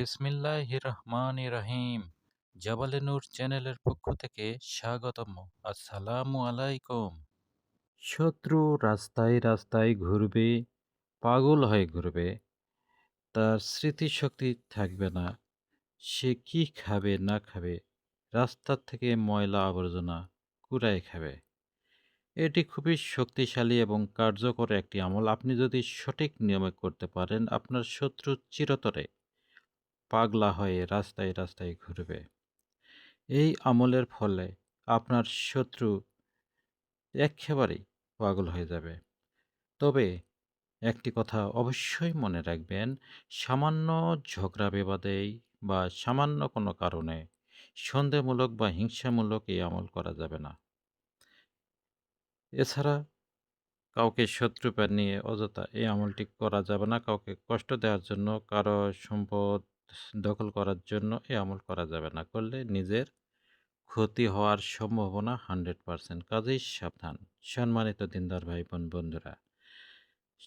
বিসমিল্লাহ রহমান রহিম জাবালে নূর চ্যানেলের পক্ষ থেকে স্বাগতম। আসসালামু আলাইকুম। শত্রু রাস্তায় রাস্তায় ঘুরবে, পাগল হয়ে ঘুরবে। তার স্মৃতিশক্তি থাকবে না। সে কি খাবে, না খাবে, রাস্তার থেকে ময়লা আবর্জনা কুড়ায় খাবে। এটি খুবই শক্তিশালী এবং কার্যকর একটি আমল। আপনি যদি সঠিক নিয়মে করতে পারেন, আপনার শত্রু চিরতরে পাগলা হয়ে রাস্তায় রাস্তায় ঘুরবে। এই আমলের ফলে আপনার শত্রু একেবারেই পাগল হয়ে যাবে। তবে একটি কথা অবশ্যই মনে রাখবেন, সামান্য ঝগড়া বিবাদেই বা সামান্য কোনো কারণে সন্দেহমূলক বা হিংসামূলক এই আমল করা যাবে না। এছাড়া কাউকে শত্রু নিয়ে অযথা এই আমলটি করা যাবে না, কাউকে কষ্ট দেওয়ার জন্য কারও সম্পদ দখল করার জন্য এ আমল করা যাবে না। করলে নিজের ক্ষতি হওয়ার সম্ভাবনা হান্ড্রেড পারসেন্ট। কাজেই সাবধান। সম্মানিত দিনদার ভাই বোন বন্ধুরা,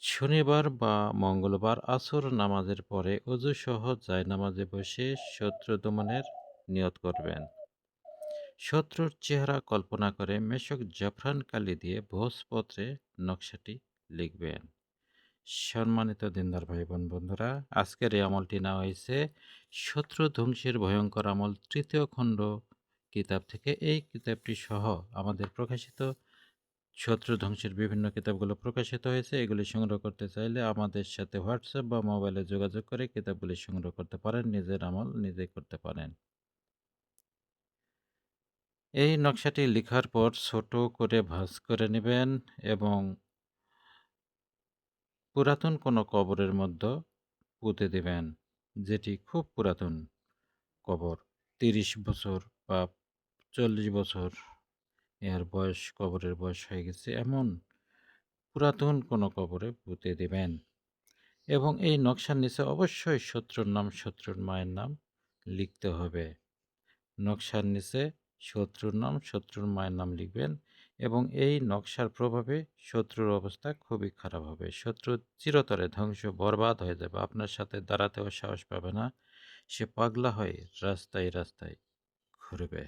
শনিবার বা মঙ্গলবার আসর নামাজের পরে অজু সহ যায় নামাজে বসে শত্রু দমনের নিয়ত করবেন। শত্রুর চেহারা কল্পনা করে মেশক জাফরান কালি দিয়ে ভোজপত্রে নকশাটি লিখবেন। সম্মানিত দিনদার ভাই বোন বন্ধুরা, আজকের এই আমলটি নেওয়া হয়েছে শত্রু ধ্বংসের ভয়ঙ্কর আমল তৃতীয় খণ্ড কিতাব থেকে। এই কিতাবটি সহ আমাদের প্রকাশিত শত্রু ধ্বংসের বিভিন্ন কিতাবগুলো প্রকাশিত হয়েছে। এগুলি সংগ্রহ করতে চাইলে আমাদের সাথে হোয়াটসঅ্যাপ বা মোবাইলে যোগাযোগ করে কিতাবগুলি সংগ্রহ করতে পারেন, নিজের আমল নিজে করতে পারেন। এই নকশাটি লেখার পর ছোট করে ভাঁজ করে নেবেন এবং পুরাতন কোনো কবরের মধ্যে পুঁতে দেবেন, যেটি খুব পুরাতন কবর। তিরিশ বছর বা চল্লিশ বছর এর বয়স, কবরের বয়স হয়ে গেছে, এমন পুরাতন কোনো কবরে পুঁতে দেবেন। এবং এই নকশার নিচে অবশ্যই শত্রুর নাম, শত্রুর মায়ের নাম লিখতে হবে। নকশার নিচে শত্রুর নাম, শত্রুর মায়ের নাম লিখবেন। এবং এই নকশার প্রভাবে শত্রুর অবস্থা খুবই খারাপ হবে। শত্রু চিরতরে ধ্বংস, বরবাদ হয়ে যাবে। আপনার সাথে দাঁড়াতেও সাহস পাবে না। সে পাগলা হয়ে রাস্তায় রাস্তায় ঘুরবে।